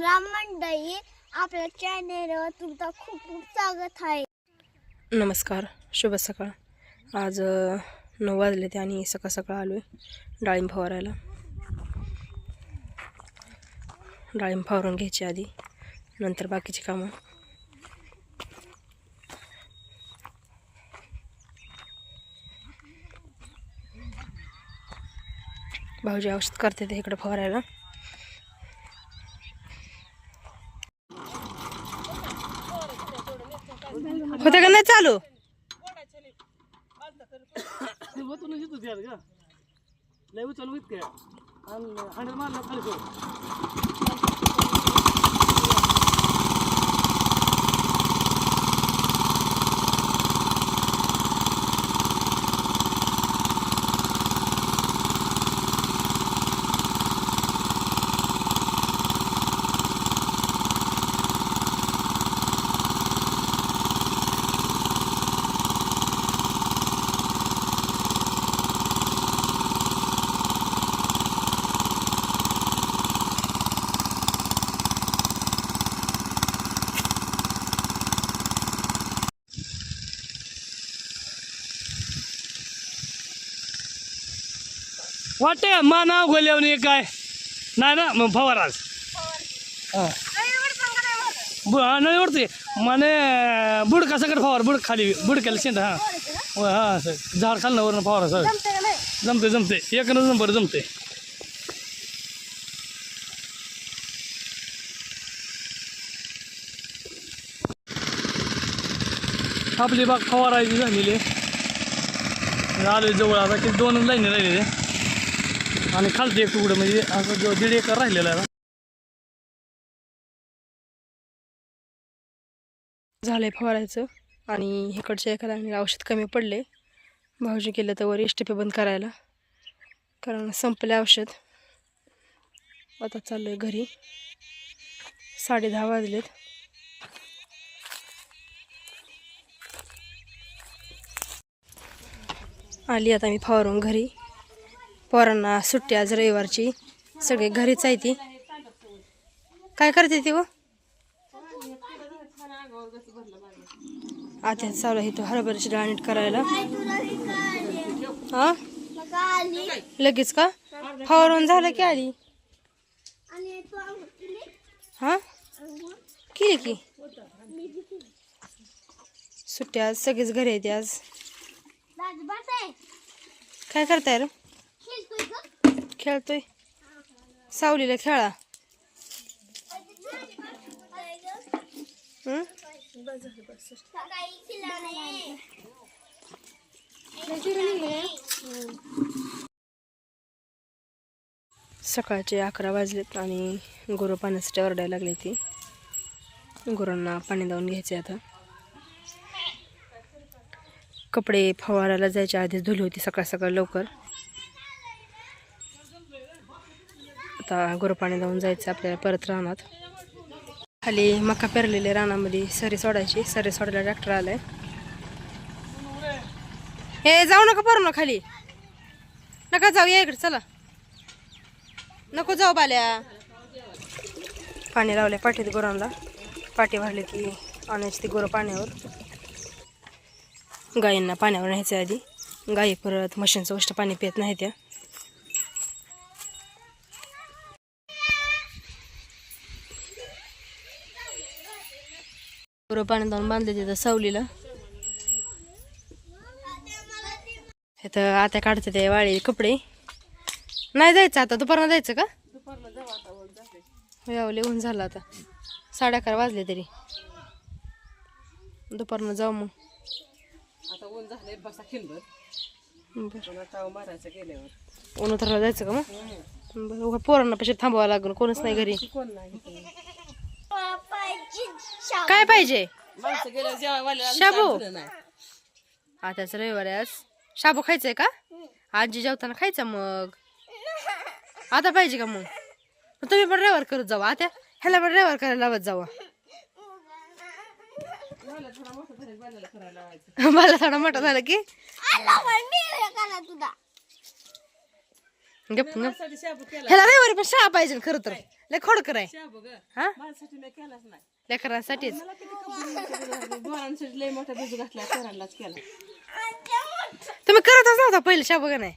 राम मंडळी आपल्या चॅनेलवर तुमचं खूप खूप स्वागत आहे. नमस्कार शुभ सकाळ. आज नऊ वाजले ते आणि सकाळ सकाळ आलो आहे डाळिंब फवारायला. डाळिंब फवारून घ्यायची आधी नंतर बाकीची कामं. भाऊजी औषध करते ते इकडं फवारायला. होते का नाही चालू? लय उचल हंड्रेड मारला खाली सोड वाटते माना गोल्यावणी काय? नाही ना मग फवाराच हां. बु हा नाही उडते. माने बुड सगळं फवार बुड खाली बुड केलं शेंड हा. होय, हा झाड खालनं फवारा सर जमते जमते. एक नंबर जमते. आपली बाग फवारायची झालेली आहे. आलो जवळ आता की दोन लाईन राहिलेले आणि खालते एक तुकडं म्हणजे असं जो दीड एकर राहिलेला आहे. झालंय फवारायचं आणि इकडच्या एका लागणीला औषध कमी पडले. भाऊजी केलं तर वर एस बंद करायला. कारण संपले औषध. आता चाललो आहे घरी. साडे दहा वाजलेत. आली आता मी फवारून घरी. पोरांना सुट्टी आज रविवारची. सगळे घरीच आहे ती. काय करते ती व आता चालू आहे तो हरभऱ्याची डाळ नीट करायला. हा? लगेच का? फवारून झालं की आली? हा? केली की? सुट्टी आज सगळेच घरी आहेत आज. काय करताय रे? खेळतोय. सावलीला खेळा. सकाळचे अकरा वाजलेत आणि गुरु पाण्यासाठी ओरडायला लागले ती. गुरांना पाणी लावून घ्यायचे आता. कपडे फवारायला जायच्या आधीच धुली होती सकाळ सकाळ लवकर. आता गोरं पाणी लावून जायचं आपल्याला परत रानात. खाली मका पेरलेले रानामध्ये सरी सोडायची. सरी सोडायला ट्रॅक्टर आलाय. हे जाऊ नका परू ना खाली. नका जाऊ या इकडे चला. नको जाऊ बाल्या. पाणी लावले पाठीत गुरांना. पाठी भरली की आणायची ती गुरं पाण्यावर. गायींना पाण्यावर न्यायचं आधी. गायी परत म्हशींचं गोष्ट पाणी पित नाही त्या पाणी लावून बांधले तिथं सावलीला. इथं आता काढते ते वाळे कपडे. नाही जायचं आता दुपारनं जायचं का? हो लिहून झालं आता. साडे अकरा वाजले तरी. दुपारनं जाऊ मग. आता ऊन बसा ऊन उतरला जायचं का मग? बरं पोरांना पैसे थांबावं लागेल कोणच नाही घरी. कोण नाही काय पाहिजे? शाबू. आताच रविवार आज शाबू खायचंय का? आजी जेवताना खायचा मग. आता पाहिजे का मग? तुम्ही पण रविवार करत जावा. आता ह्याला पण रविवार करायला लावत जावा. मला थोडा मोठा झाला की? गप गप. ह्याला रविवारी पण शाळा पाहिजे खरं तर. लय खोडकर आहे. हा? लेकरांसाठीच. लय मोठा भिजू घातला पोरांनाच केला. तुम्ही करतच नव्हता पहिले शाबू का नाही.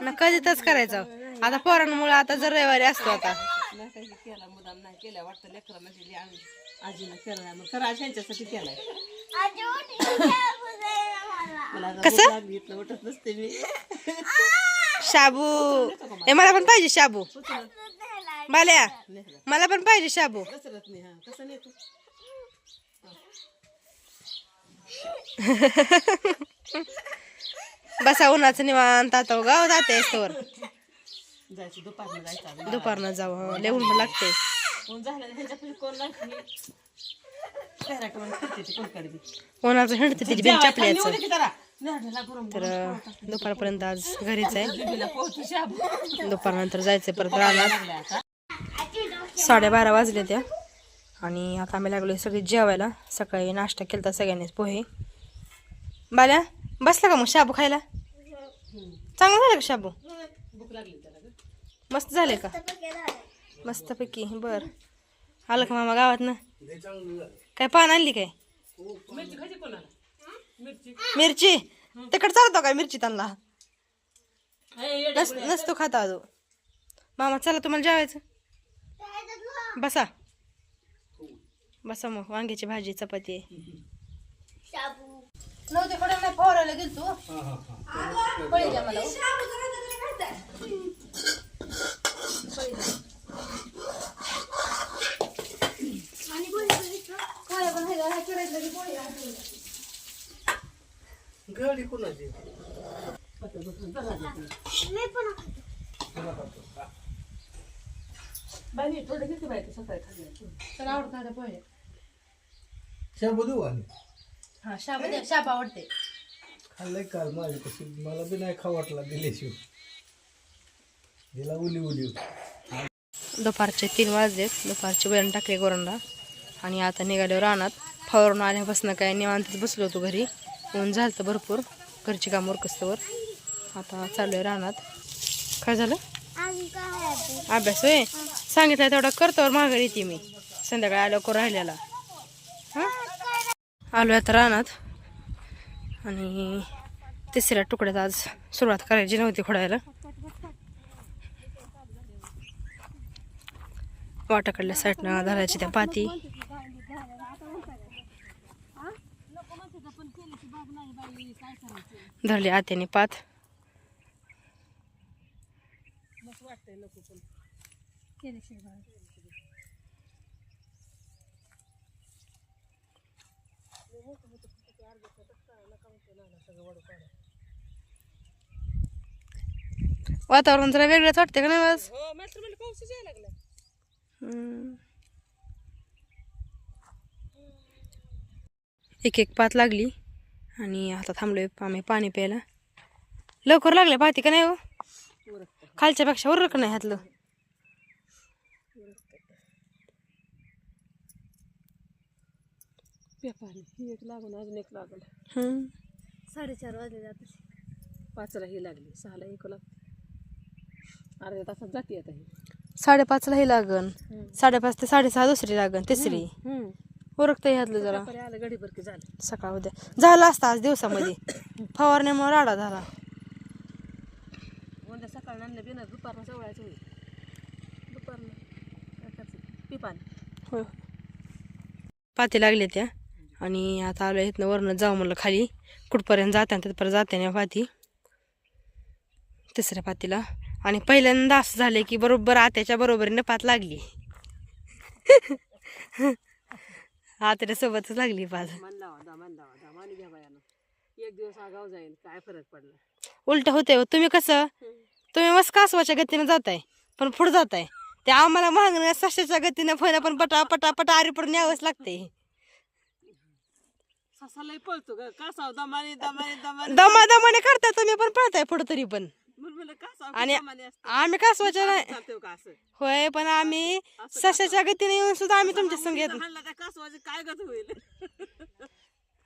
ना कधीतच करायचं. आता पोरांमुळे आता जर रविवारी असतो आता. नाही काही केला मुदाम नाही केला वाटतं लेकरा म्हणजे आजीनं केला नाही मग खरं केलाय. मला आता कसं? भूक लागली इथलं उठत नसते मी. शाबू. ए मला पण पाहिजे शाबू. भाल्या बाल्या मला पण पाहिजे शाबू. बसा उन्हाचं निवांत आता गाव जाते वर दुपारनं जायचं दुपारनं जाऊ हं, लय लागते कोण झालं ह्यांच्यापाशी कोण नाही शहराकडे म्हणून फिरते ती कोणकडे बी. उन्हाचं हिंडते तिची बिन जेवायला चापल्याचं तर दुपारपर्यंत आज घरीच आहे. दुपारनंतर जायचं परत आता. साडेबारा वाजले त्या. आणि आता आम्ही लागलो सगळे जेवायला. सकाळी नाश्ता केला सगळ्यांनीच पोहे. बाल्या बसला का मग शाबू खायला? चांगलं झालं का शाबू. मस्त झाले का? मस्तपैकी बर. आलं का मामा गावात ना काय पान आणली काय? मिरची. तिकड चालतो काय मिरची त्यांना? नस नसतो खाता अजून. मामा चला तुम्हाला जेवायचं. बसा. बसा मग वांग्याची भाजी चपाती. शाबू. नव्हते कडे नाही फवारायला गेलतो पळी द्या मला. मी पण बाई थोडं किती बाई सकाळी खाल्लं. त्याला आवडत नाही पोहे. शाबू देऊ आणि? हा शाप द्या शाप आवडते. खाल्लंय काल माझी कशी मला बी नाही खाऊ वाटला दिल्याशिव दिला उली उली. दुपारचे तीन वाजलेत. दुपारचे वरण टाकले गोरंडा. आणि आता निघाल्यावर रानात. फवारून आल्यापासून काय निवांतच बसलो होतो घरी. ऊन झालं तर भरपूर. घरची काम उरकस्तवर. आता चालू आहे रानात. काय झालं? अभ्यास होय? सांगितलं तेवढा करतावर माघारी येते मी. संध्याकाळी आलो को राहिलेला. आलो आता रानात. आणि तिसऱ्या तुकड्यात आज सुरुवात करायची नव्हती खोडायला. वाटाकडल्या साईडनं धरायची त्या पाती. धरली आत्याने पात. वातावरण जरा वेगळंच वाटते का नाही आज? हो. एक एक पात लागली. आणि आता थांबलोय आम्ही पाणी प्यायला. लवकर लागले पाती का नाही हो? खालच्या पेक्षा उरक नाही ह्यातलं. पेपारी एक लागून अजून एक लागल. साडेचार वाजले जात पाचला ही लागली. सहाला एक लागते अर्ध्या तासात जाते आता ही. साडेपाचला ही लागन. साडेपाच ते साडेसहा दुसरी लागन तिसरी. उरकतं ह्यातलं जरा. आलं झालं. सकाळ उद्या. झालं असतं आज दिवसामध्ये. फवारण्यामुळे राडा झाला. उद्या सकाळ आणलं बिना दुपारनं होईल. दुपारनं? पिपान होय. पाती लागले त्या. आणि आता आलो इथनं वरनं जाऊ म्हणलं खाली. कुठपर्यंत जाते तिथपर्यंत जाते ना पाती. तिसऱ्या पातीला. आणि पहिल्यांदा असं झालं की बरोबर आत्याच्या बरोबरीनं पात लागली. आत्याच्या सोबतच लागली मान लावा दा मान लावा घ्या बायानं एक दिवस आगाव जाईल काय फरक पडला उलट होते हो. तुम्ही कसं? तुम्ही मस्त कासवाच्या गतीनं जाताय पण पुढे जाताय. ते आम्हाला मागण्या सशाच्या गतीनं पहिला पण पटा पटा पटा आरी पडून यावंच लागते पळतो कासाव दमाने दमाने दमाने दमा दमाने करताय तुम्ही पण पळताय पुढे तरी पण. आणि आम्ही कासवाच्या नाही? चालते का असं? होय पण आम्ही सशाच्या गतीने येऊन सुद्धा आम्ही तुमच्या संग येत. हाणला त्या कासवाचे काय गत होईल?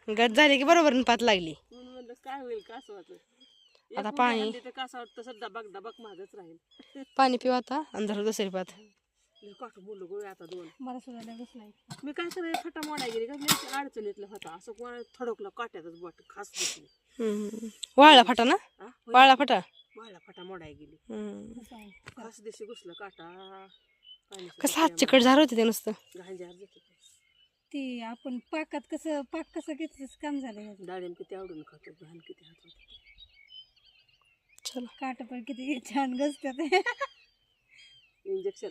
गत झाली की बरोबर पात लागली. म्हणून म्हणलं काय होईल? कासवाचं आता पाणी. पाणी पिऊ आता आणि धरू दुसरी पात. लय काटू बोललो गोळी आता दोन. मला सुद्धा मी काय करायला फटा मोडा गेली का? मी अडचणीतला होता असं कोण थडकलं काट्यातच बोट खास वाळला फाटा ना? वाळला फाटा? वाळला फटा मोडाय गेली. खास दिवशी घुसलं काटा. कसं हात चिकट झालं होते ते नुसतं. घांजार घेतलं ते. आपण पाकात कसं पाक कसं घेतलं काम झालं डाळिंब किती आवडून खातो घाण किती हात होते चला. काट पण किती छान गजतात इंजेक्शन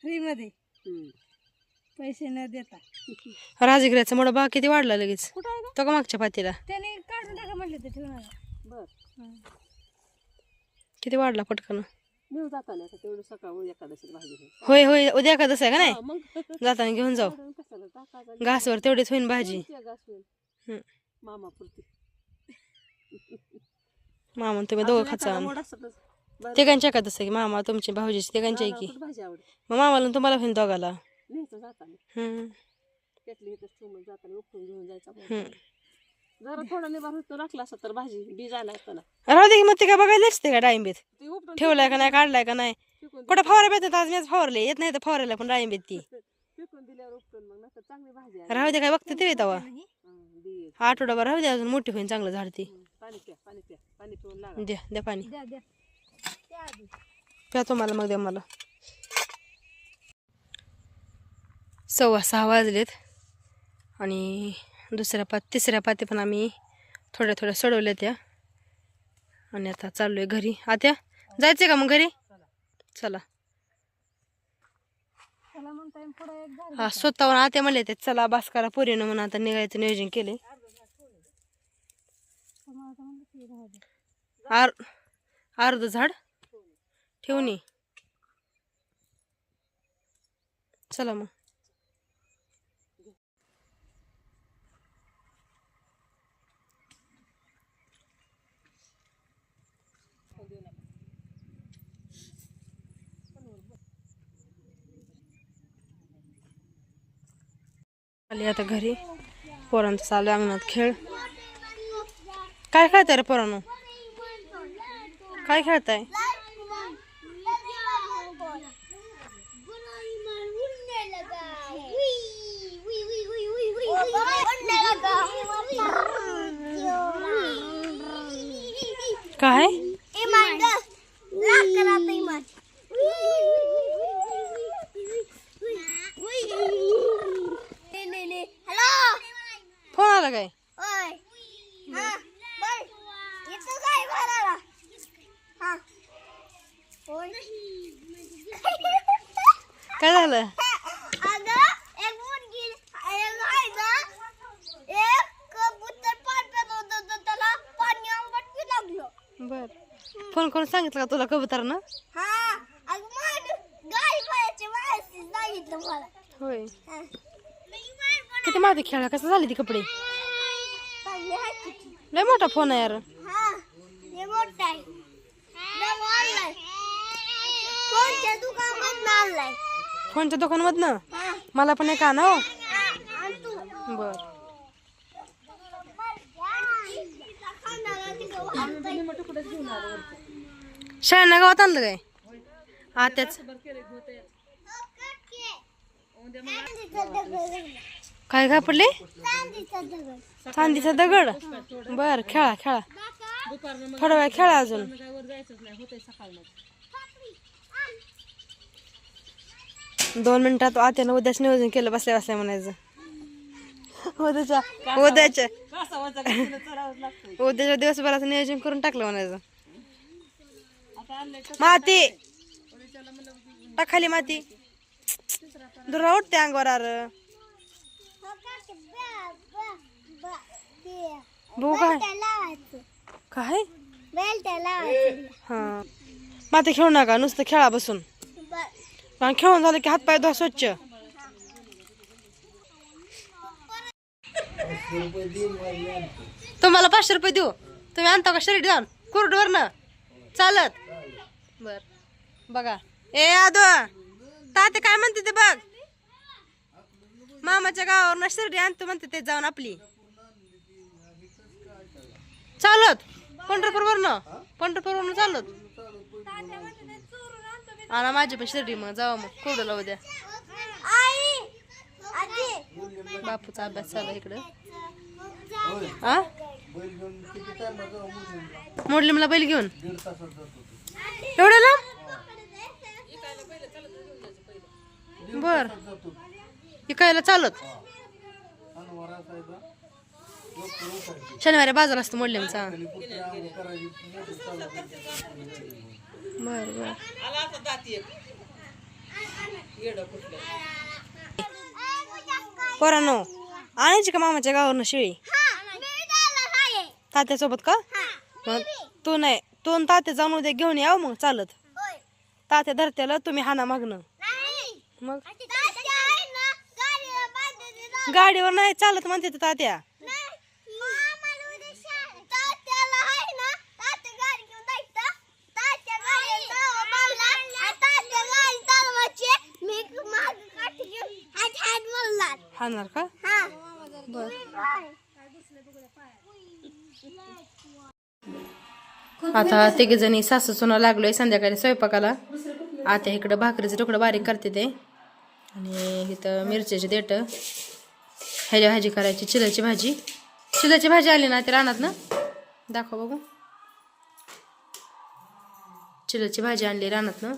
फ्री मध्ये. पैसे न देता. राजगिऱ्याचा मोठा भाग किती वाढला लगेच. कुठं आहे तो का मागच्या पातीला? त्याने काढून टाका म्हटलं ते ठेवणार बर किती वाढला पटकन मी जाताना आता तेवढं सकाळ एकादशी भाजी. होय होय उद्या का तसं आहे का नाही मग जाताना घेऊन जाऊ काढून कशाला टाकायचं? घासवर तेवढीच होईन भाजी होईल? मामा तुम्ही दोघं खाचा असतातच. बरं. तिघांच्या का मामा तुमची भाऊजीची तिघांच्या मला की भाजी आवडते मग मामाला आणि तुम्हाला होईन दोघाला न्यायचं जाताना हम्म. त्यातली इथं ठेवून जाताना उपटून घेऊन जायचा. हम्म. जरा थोडा निभार होतो राखला असता तर भाजी बी झाला असताना राहू दे की मग ते काय बघायला असते का डाळिंबीत? ते उपटून ठेवलाय का नाही काढलाय का नाही? कुठं फवारा भेटत आज? मीच फवारले येत नाही तर फवारायला पण डाळिंबीत ती. फेकून दिल्यावर उपटून मग नंतर चांगली भाजी आली. राहू दे काय बघते ते तवा. हं, बी येते. आठवडाभर राहू दे अजून मोठी होईन चांगलं झाड ती. पाणी प्या पाणी प्या पाणी पिऊन लागा. द्या द्या पाणी. द्या द्या. प्या तुम्हाला मग द्या मला. सव्वा सहा वाजलेत आणि दुसऱ्या पात तिसऱ्या पाती पण आम्ही थोड्या थोड्या सोडवल्या त्या. आणि आता चाललो आहे घरी. आत्या जायचं का मग घरी? चला. हा स्वतःहून आत्या म्हणले ते चला बास करा पोरीनं म्हणून आता निघायचं नियोजन केले. आर अर्ध झाड ठेवून ये. चला मग. आली आता घरी. पोरांचं चालू आहे अंगणात खेळ. काय खेळताय रे पोरांनो? काय खेळताय? काय हॅलो फोन आला काय ओय हा बर येतो काय भरायला हा होय काय झालं अगं एक मुलगी एक आहे ना एक कबूतर पाणी पित होतं तर त्याला पाणी आंबट पी लागलं बर. फोन करून सांगितलं का तुला कबुतरानं? हा अगं मान गाय पायाची माहिती सांगितलं मला. होय. हा. किती माती खेळा कसं झाली ती कपडे? चांगली आहे तुझी. लय मोठा फोन आहे यार. हा हे मोठं आहे. नवं आणलाय कोणत्या दुकानात आणलाय फोनच्या दुकानमधनं? हा. मला पण एक आणा हो आण तू. बर. शाळेना गावात आणलं काय? आत्याच काय काय पडले चांदीचा दगड. बर खेळा खेळा. थोडा वेळ खेळा अजून. दोन मिनिटात आत्यानं उद्याच नियोजन केलं बसल्या बसल्या म्हणायचं. उद्याच्या उद्याच्या उद्याच्या दिवसभराचं नियोजन करून टाकलं म्हणायचं. माती! टाक खाली माती. दुरा उठते अंगावर अर भाऊ काय? काय हा. माती खेळू नका नुसतं खेळा बसून. खेळून झालं की हातपाय धुवा स्वच्छ. तुम्हाला पाचशे रुपये देऊ. तुम्ही आणता का शरीर जाऊन? कुरडवर ना चालत. बर. बघा. ए आदो. ताते काय म्हणते ते बघ. मामाच्या गावावर ना शिर्डी आणतो म्हणते ते जाऊन आपली. चालत. पंढरपूरवरनं. पंढरपूरवरनं चालत. आणा माझी पण शिर्डी मग. जावा मग. कोरडला उद्या बापूचा अभ्यास चालू इकडं. हा मोडलीमला बैल घेऊन. एवढं ना बर. इकायला चालत. शनिवारी बाजार असतो मोडलेमचा बर बर. पोरांनो आणायची का मामाच्या गावावरनं शिळी? तात्यासोबत का? मग तू नाही तू तात्या जाऊन उद्या घेऊन याव मग चालत. तात्या धरत्याला तुम्ही हाना मागणं. मग? गाडीवर नाही चालत म्हणते तात्या. हाणार का? बर. आता तिघे जणी सासू सुना लागलोय संध्याकाळी स्वयंपाकाला. आता इकडं भाकरीचं तुकडं बारीक करते ते. आणि इथं मिरच्याची देठ ह्याच्या भाजी करायची चिलाची भाजी. चिलाची भाजी आली ना ते रानात ना? दाखव बघू. चिलाची भाजी आणली रानात ना?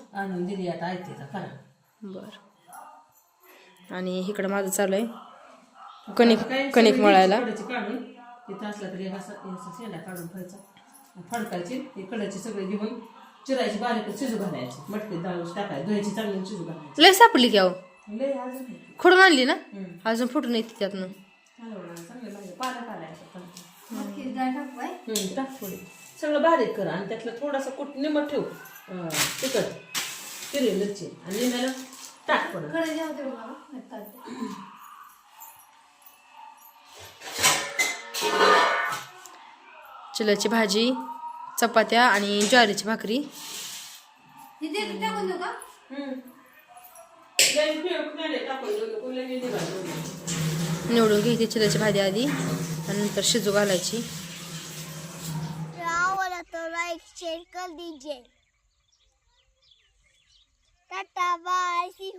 बर. आणि इकडं माझं चालू आहे. कणिक कणिक मळायला. कडाची काढून तिथं असला तरी शेंडा काढून फडकायची ते कडाची सगळे घेऊन चिरायची बारीक शिजू घालायची. मटकी डाळ टाकायची धुवायची चांगली शिजू घालायची. लय सापडली की अहो. लय अजून आहे. खोडून आणली ना. अजून फुटून येते त्यातनं. चांगलं लागलं. पालक टाक थोडी. सगळं बारीक कर आणि त्यातलं थोडासा कुठ निमट ठेव. तिखट हिरवी मिरची. आणि टाक थोडं चिलाची भाजी चपात्या आणि ज्वारीची भाकरी. निवडून घ्यायची चिलाची भाजी आधी आणि नंतर शिजू घालायची. तो लाइक शेयर कर दीजिए टाटा बाय सी